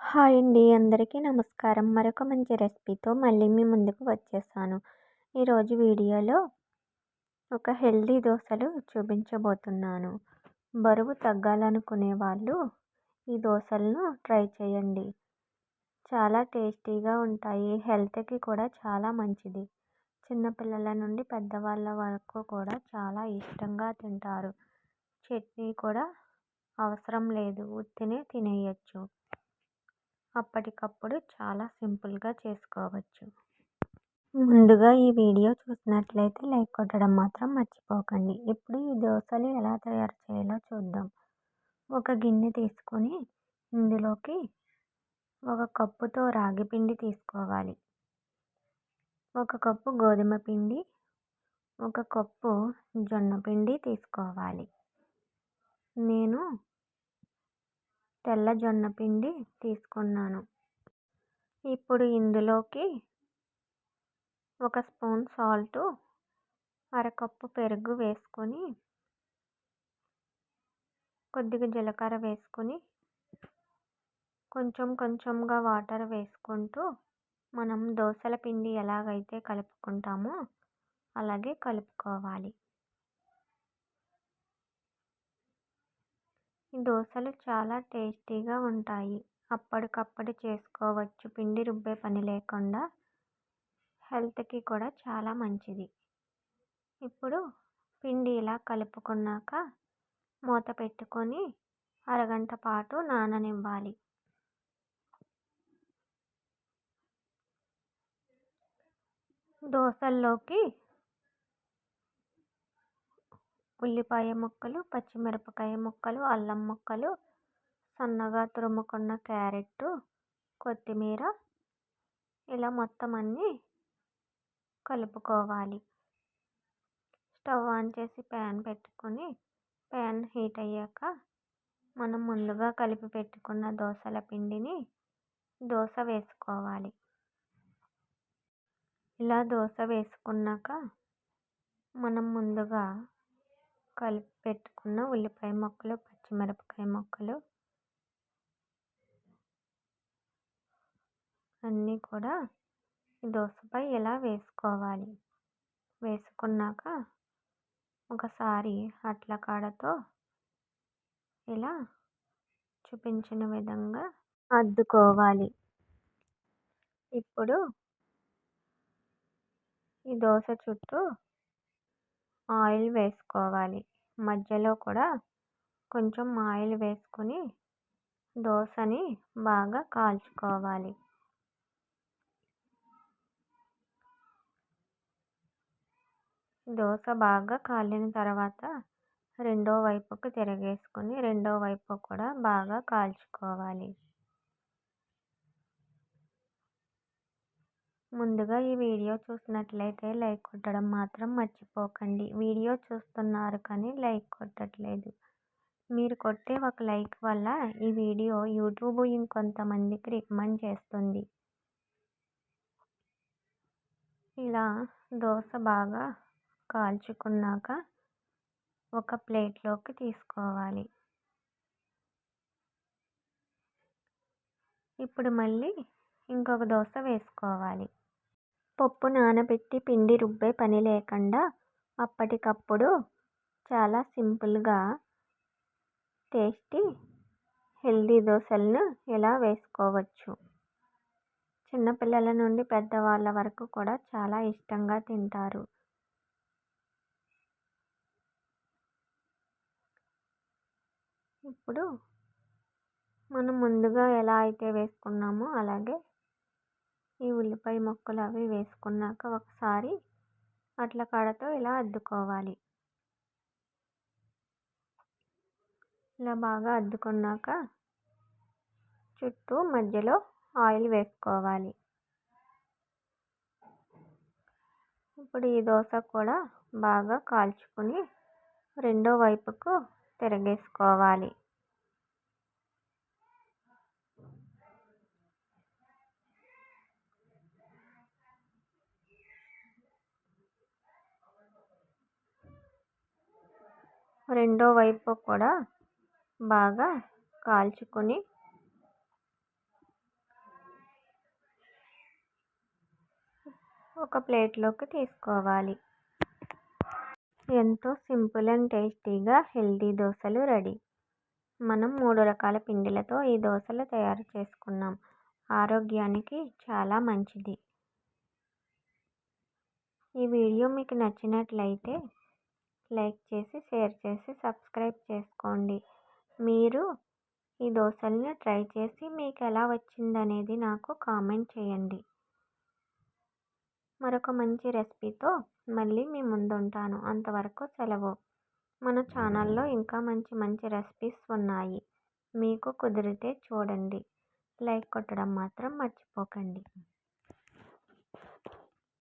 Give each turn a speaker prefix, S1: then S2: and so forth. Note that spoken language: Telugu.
S1: హాయ్ అండి. అందరికీ నమస్కారం. మరొక మంచి రెసిపీతో మళ్ళీ మీ ముందుకు వచ్చేసాను. ఈరోజు వీడియోలో ఒక హెల్దీ దోశలు చూపించబోతున్నాను. బరువు తగ్గాలనుకునే వాళ్ళు ఈ దోశలను ట్రై చేయండి. చాలా టేస్టీగా ఉంటాయి. హెల్త్కి కూడా చాలా మంచిది. చిన్నపిల్లల నుండి పెద్దవాళ్ళ వరకు కూడా చాలా ఇష్టంగా తింటారు. చట్నీ కూడా అవసరం లేదు. ఉత్తినే తినేయచ్చు. అప్పటికప్పుడు చాలా సింపుల్గా చేసుకోవచ్చు. ముందుగా ఈ వీడియో చూసినట్లయితే లైక్ కొట్టడం మాత్రం మర్చిపోకండి. ఇప్పుడు ఈ దోశలు ఎలా తయారు చేయాలో చూద్దాం. ఒక గిన్నె తీసుకొని ఇందులోకి ఒక కప్పుతో రాగి పిండి తీసుకోవాలి. ఒక కప్పు గోధుమ పిండి ఒక కప్పు జొన్న పిండి తీసుకోవాలి. నేను తెల్ల జొన్న పిండి తీసుకున్నాను. ఇప్పుడు ఇందులోకి ఒక స్పూన్ సాల్టు అరకప్పు పెరుగు వేసుకొని కొద్దిగా జీలకర్ర వేసుకొని కొంచెం కొంచెంగా వాటర్ వేసుకుంటూ మనం దోశల పిండి ఎలాగైతే కలుపుకుంటామో అలాగే కలుపుకోవాలి. ఈ దోశలు చాలా టేస్టీగా ఉంటాయి. అప్పటికప్పుడు చేసుకోవచ్చు. పిండి రుబ్బే పని లేకుండా హెల్త్కి కూడా చాలా మంచిది. ఇప్పుడు పిండి ఇలా కలుపుకున్నాక మూత పెట్టుకొని అరగంట పాటు నాననివ్వాలి. దోశల్లోకి ఉల్లిపాయ ముక్కలు పచ్చిమిరపకాయ ముక్కలు అల్లం ముక్కలు సన్నగా తురుముకున్న క్యారెట్ కొత్తిమీర ఇలా మొత్తం అన్నీ కలుపుకోవాలి. స్టవ్ ఆన్ చేసి ప్యాన్ పెట్టుకొని ప్యాన్ హీట్ అయ్యాక మనం ముందుగా కలిపి పెట్టుకున్న దోశల పిండిని దోశ వేసుకోవాలి. ఇలా దోశ వేసుకున్నాక మనం ముందుగా కలిపి పెట్టుకున్న ఉల్లిపాయ ముక్కలు పచ్చిమిరపకాయ ముక్కలు అన్నీ కూడా దోసపై ఇలా వేసుకోవాలి? వేసుకున్నాక ఒకసారి అట్ల కాడతో ఇలా చూపించిన విధంగా అద్దుకోవాలి. ఇప్పుడు ఈ దోశ చుట్టూ ఆయిల్ వేసుకోవాలి. మధ్యలో కూడా కొంచెం ఆయిల్ వేసుకొని దోశని బాగా కాల్చుకోవాలి. దోశ బాగా కాలిన తర్వాత రెండో వైపుకు తిరగేసుకొని రెండో వైపు కూడా బాగా కాల్చుకోవాలి. ముందుగా ఈ వీడియో చూసినట్లయితే లైక్ కొట్టడం మాత్రం మర్చిపోకండి. వీడియో చూస్తున్నారు కానీ లైక్ కొట్టట్లేదు. మీరు కొట్టే ఒక లైక్ వల్ల ఈ వీడియో యూట్యూబ్ ఇంకొంతమందికి రికమెండ్ చేస్తుంది. ఇలా దోశ బాగా కాల్చుకున్నాక ఒక ప్లేట్లోకి తీసుకోవాలి. ఇప్పుడు మళ్ళీ ఇంకొక దోశ వేసుకోవాలి. పప్పు నానబెట్టి పిండి రుబ్బే పని లేకుండా అప్పటికప్పుడు చాలా సింపుల్గా టేస్టీ హెల్దీ దోశలను ఇలా వేసుకోవచ్చు? చిన్నపిల్లల నుండి పెద్దవాళ్ళ వరకు కూడా చాలా ఇష్టంగా తింటారు. ఇప్పుడు మనం ముందుగా ఎలా అయితే వేసుకున్నామో అలాగే ఈ ఉల్లిపాయ ముక్కలు అవి వేసుకున్నాక ఒకసారి అట్ల కాడతో ఇలా అద్దుకోవాలి. ఇలా బాగా అద్దుకున్నాక చుట్టూ మధ్యలో ఆయిల్ వేసుకోవాలి. ఇప్పుడు ఈ దోశ కూడా బాగా కాల్చుకొని రెండో వైపుకు తిరగేసుకోవాలి. రెండో వైపు కూడా బాగా కాల్చుకొని ఒక ప్లేట్లోకి తీసుకోవాలి. ఎంతో సింపుల్ అండ్ టేస్టీగా హెల్దీ దోశలు రెడీ. మనం మూడు రకాల పిండిలతో ఈ దోశలు తయారు చేసుకున్నాం. ఆరోగ్యానికి చాలా మంచిది. ఈ వీడియో మీకు నచ్చినట్లయితే లైక్ చేసి షేర్ చేసి సబ్స్క్రైబ్ చేసుకోండి. మీరు ఈ దోశల్ని ట్రై చేసి మీకు ఎలా వచ్చిందనేది నాకు కామెంట్ చేయండి. మరొక మంచి రెసిపీతో మళ్ళీ మీ ముందు ఉంటాను అంతవరకు సెలవు. మన ఛానల్లో ఇంకా మంచి మంచి రెసిపీస్ ఉన్నాయి. మీకు కుదిరితే చూడండి. లైక్ కొట్టడం మాత్రం మర్చిపోకండి.